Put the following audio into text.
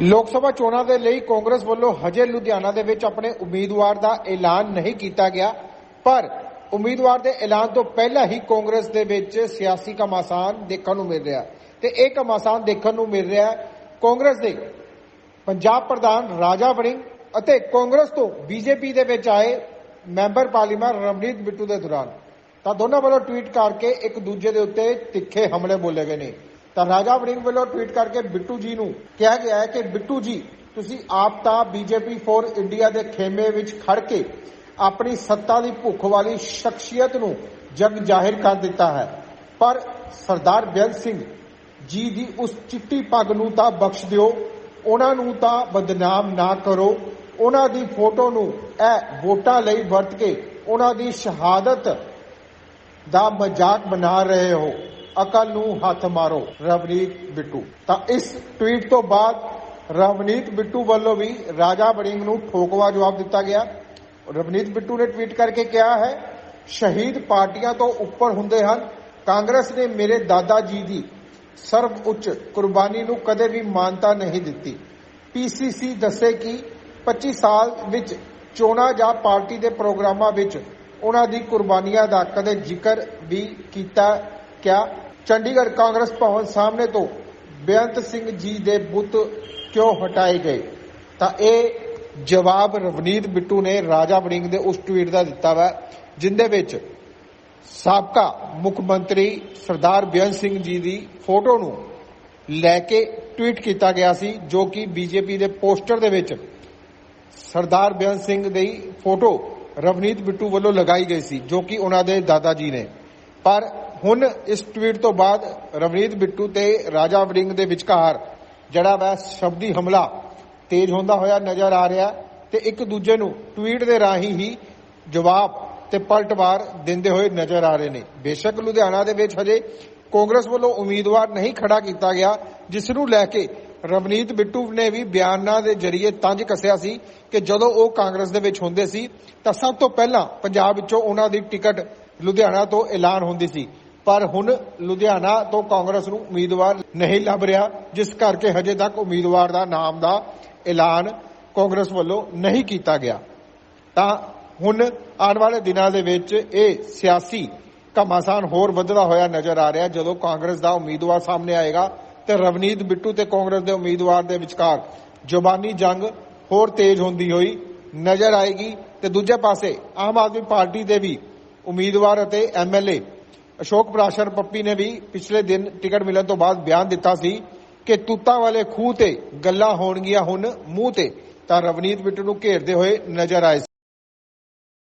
ਲੋਕ ਸਭਾ ਚੋਣਾਂ ਦੇ ਲਈ ਕਾਂਗਰਸ ਵੱਲੋਂ ਹਜੇ ਲੁਧਿਆਣਾ ਦੇ ਵਿੱਚ ਆਪਣੇ ਉਮੀਦਵਾਰ ਦਾ ਐਲਾਨ ਨਹੀਂ ਕੀਤਾ ਗਿਆ, ਪਰ ਉਮੀਦਵਾਰ ਦੇ ਐਲਾਨ ਤੋਂ ਪਹਿਲਾਂ ਹੀ ਕਾਂਗਰਸ ਦੇ ਵਿੱਚ ਸਿਆਸੀ ਘਮਾਸਾਨ ਦੇਖਣ ਨੂੰ ਮਿਲ ਰਿਹਾ। ਤੇ ਇਹ ਘਮਾਸਾਨ ਦੇਖਣ ਨੂੰ ਮਿਲ ਰਿਹਾ ਕਾਂਗਰਸ ਦੇ ਪੰਜਾਬ ਪ੍ਰਧਾਨ ਰਾਜਾ ਵੜਿੰਗ ਅਤੇ ਕਾਂਗਰਸ ਤੋਂ ਬੀਜੇਪੀ ਦੇ ਵਿੱਚ ਆਏ ਮੈਂਬਰ ਪਾਰਲੀਮੈਂਟ ਰਮਨੀਤ ਬਿੱਟੂ ਦੇ ਦੌਰਾਨ। ਤਾਂ ਦੋਨਾਂ ਵੱਲੋਂ ਟਵੀਟ ਕਰਕੇ ਇੱਕ ਦੂਜੇ ਦੇ ਉੱਤੇ ਤਿੱਖੇ ਹਮਲੇ ਬੋਲੇ ਗਏ ਨੇ। ਤਾਂ ਰਾਜਾ ਵੜਿੰਗ ਵੱਲੋਂ ਟਵੀਟ ਕਰਕੇ ਬਿੱਟੂ ਜੀ ਨੂੰ ਕਿਹਾ ਗਿਆ ਹੈ ਕਿ ਬਿੱਟੂ ਜੀ, ਤੁਸੀਂ ਆਪ ਤਾਂ ਬੀਜੇਪੀ ਫੋਰ ਇੰਡੀਆ ਦੇ ਖੇਮੇ ਵਿੱਚ ਖੜ ਕੇ ਆਪਣੀ ਸੱਤਾ ਦੀ ਭੁੱਖ ਵਾਲੀ ਸ਼ਖਸੀਅਤ ਨੂੰ ਜਗ ਜ਼ਾਹਿਰ ਕਰ ਦਿੱਤਾ ਹੈ। ਪਰ ਸਰਦਾਰ ਬੇਅੰਤ ਸਿੰਘ ਜੀ ਦੀ ਉਸ ਚਿੱਟੀ ਪੱਗ ਨੂੰ ਤਾਂ ਬਖਸ਼ ਦਿਓ, ਉਹਨਾਂ ਨੂੰ ਤਾਂ ਬਦਨਾਮ ਨਾ ਕਰੋ, ਉਹਨਾਂ ਦੀ ਫੋਟੋ ਨੂੰ ਇਹ ਵੋਟਾਂ ਲਈ ਵਰਤ ਕੇ ਉਹਨਾਂ ਦੀ ਸ਼ਹਾਦਤ ਦਾ ਮਜ਼ਾਕ ਬਣਾ ਰਹੇ ਹੋ। ਅਕਲ ਨੂੰ ਹੱਥ ਮਾਰੋ, ਰਵਨੀਤ ਬਿੱਟੂ। ਤਾਂ ਇਸ ਟਵੀਟ ਤੋਂ ਬਾਅਦ ਰਵਨੀਤ ਬਿੱਟੂ ਵੱਲੋਂ ਵੀ ਰਾਜਾ ਬੜਿੰਗ ਨੂੰ ਠੋਕਵਾ ਜਵਾਬ ਦਿੱਤਾ ਗਿਆ। ਰਵਨੀਤ ਬਿੱਟੂ ਨੇ ਟਵੀਟ ਕਰਕੇ ਕਿਹਾ ਹੈ, ਸ਼ਹੀਦ ਪਾਰਟੀਆਂ ਤੋਂ ਉੱਪਰ ਹੁੰਦੇ ਹਨ। ਕਾਂਗਰਸ ਨੇ ਮੇਰੇ ਦਾਦਾ ਜੀ ਦੀ ਸਰਵ ਉੱਚ ਕੁਰਬਾਨੀ ਨੂੰ ਕਦੇ ਵੀ ਮਾਨਤਾ ਨਹੀਂ ਦਿੱਤੀ। ਪੀਸੀਸੀ ਦੱਸੇ ਕਿ 25 ਸਾਲ ਵਿੱਚ ਚੋਣਾਂ ਜਾਂ ਪਾਰਟੀ ਦੇ ਪ੍ਰੋਗਰਾਮਾਂ ਵਿੱਚ ਉਹਨਾਂ ਦੀ ਕੁਰਬਾਨੀਆਂ ਦਾ ਕਦੇ ਜ਼ਿਕਰ ਵੀ ਕੀਤਾ ਕਿਆ ਚੰਡੀਗੜ੍ਹ ਕਾਂਗਰਸ ਭਵਨ ਸਾਹਮਣੇ ਤੋਂ ਬੇਅੰਤ ਸਿੰਘ ਜੀ ਦੇ ਬੁੱਤ ਕਿਉਂ ਹਟਾਏ ਗਏ? ਤਾਂ ਇਹ ਜਵਾਬ ਰਵਨੀਤ ਬਿੱਟੂ ਨੇ ਰਾਜਾ ਵੜਿੰਗ ਦੇ ਉਸ ਟਵੀਟ ਦਾ ਦਿੱਤਾ ਵਾ, ਜਿੰਦੇ ਵਿੱਚ ਸਾਬਕਾ ਮੁੱਖ ਮੰਤਰੀ ਸਰਦਾਰ ਬੇਅੰਤ ਸਿੰਘ ਜੀ ਦੀ ਫੋਟੋ ਨੂੰ ਲੈ ਕੇ ਟਵੀਟ ਕੀਤਾ ਗਿਆ ਸੀ, ਜੋ ਕਿ ਬੀਜੇਪੀ ਦੇ ਪੋਸਟਰ ਦੇ ਵਿੱਚ ਸਰਦਾਰ ਬੇਅੰਤ ਸਿੰਘ ਦੀ ਫੋਟੋ ਰਵਨੀਤ ਬਿੱਟੂ ਵੱਲੋਂ ਲਗਾਈ ਗਈ ਸੀ, ਜੋ ਕਿ ਉਹਨਾਂ ਦੇ ਦਾਦਾ ਜੀ ਨੇ। ਪਰ ਹੁਣ ਇਸ ਟਵੀਟ ਤੋਂ ਬਾਅਦ ਰਵਨੀਤ ਬਿੱਟੂ ਤੇ ਰਾਜਾ ਵੜਿੰਗ ਦੇ ਵਿਚਕਾਰ ਜਿਹੜਾ ਵਾ ਸ਼ਬਦੀ ਹਮਲਾ ਤੇਜ਼ ਹੁੰਦਾ ਹੋਇਆ ਨਜ਼ਰ ਆ ਰਿਹਾ ਤੇ ਇੱਕ ਦੂਜੇ ਨੂੰ ਟਵੀਟ ਦੇ ਰਾਹੀਂ ਹੀ ਜਵਾਬ ਤੇ ਪਲਟਵਾਰ ਦਿੰਦੇ ਹੋਏ ਨਜ਼ਰ ਆ ਰਹੇ ਨੇ। ਬੇਸ਼ੱਕ ਲੁਧਿਆਣਾ ਦੇ ਵਿੱਚ ਹਜੇ ਕਾਂਗਰਸ ਵੱਲੋਂ ਉਮੀਦਵਾਰ ਨਹੀਂ ਖੜਾ ਕੀਤਾ ਗਿਆ, ਜਿਸ ਨੂੰ ਲੈ ਕੇ ਰਵਨੀਤ ਬਿੱਟੂ ਨੇ ਵੀ ਬਿਆਨਾਂ ਦੇ ਜ਼ਰੀਏ ਤੰਜ ਕੱਸਿਆ ਸੀ ਕਿ ਜਦੋਂ ਉਹ ਕਾਂਗਰਸ ਦੇ ਵਿੱਚ ਹੁੰਦੇ ਸੀ ਤਾਂ ਸਭ ਤੋਂ ਪਹਿਲਾਂ ਪੰਜਾਬ ਵਿੱਚੋਂ ਉਹਨਾਂ ਦੀ ਟਿਕਟ ਲੁਧਿਆਣਾ ਤੋਂ ਐਲਾਨ ਹੁੰਦੀ ਸੀ। ਪਰ ਹੁਣ ਲੁਧਿਆਣਾ ਤੋਂ ਕਾਂਗਰਸ ਨੂੰ ਉਮੀਦਵਾਰ ਨਹੀਂ ਲੱਭ ਰਿਹਾ, ਜਿਸ ਕਰਕੇ ਹਜੇ ਤੱਕ ਉਮੀਦਵਾਰ ਦਾ ਨਾਮ ਦਾ ਐਲਾਨ ਕਾਂਗਰਸ ਵੱਲੋਂ ਨਹੀਂ ਕੀਤਾ ਗਿਆ। ਤਾਂ ਹੁਣ ਆਉਣ ਵਾਲੇ ਦਿਨਾਂ ਦੇ ਵਿੱਚ ਇਹ ਸਿਆਸੀ ਘਮਾਸਾਨ ਹੋਰ ਵੱਧਦਾ ਹੋਇਆ ਨਜ਼ਰ ਆ ਰਿਹਾ। ਜਦੋਂ ਕਾਂਗਰਸ ਦਾ ਉਮੀਦਵਾਰ ਸਾਹਮਣੇ ਆਏਗਾ, ਤੇ ਰਵਨੀਤ ਬਿੱਟੂ ਤੇ ਕਾਂਗਰਸ ਦੇ ਉਮੀਦਵਾਰ ਦੇ ਵਿਚਕਾਰ ਜ਼ੁਬਾਨੀ ਜੰਗ ਹੋਰ ਤੇਜ਼ ਹੁੰਦੀ ਹੋਈ ਨਜ਼ਰ ਆਏਗੀ। ਤੇ ਦੂਜੇ ਪਾਸੇ ਆਮ ਆਦਮੀ ਪਾਰਟੀ ਦੇ ਵੀ ਉਮੀਦਵਾਰ ਅਤੇ ਐਮਐਲਏ ਅਸ਼ੋਕ ਪ੍ਰਾਸ਼ਰ ਪੱਪੀ ਨੇ ਵੀ ਪਿਛਲੇ ਦਿਨ ਟਿਕਟ ਮਿਲਣ ਤੋਂ ਬਾਅਦ ਬਿਆਨ ਦਿੱਤਾ ਸੀ ਕਿ ਤੂਤਾਂ ਵਾਲੇ ਖੂਹ ਤੇ ਗੱਲਾਂ ਹੋਣਗੀਆਂ ਹੁਣ ਮੂੰਹ ਤੇ, ਤਾਂ ਰਵਨੀਤ ਬਿੱਟੂ ਨੂੰ ਘੇਰਦੇ ਹੋਏ ਨਜ਼ਰ ਆਏ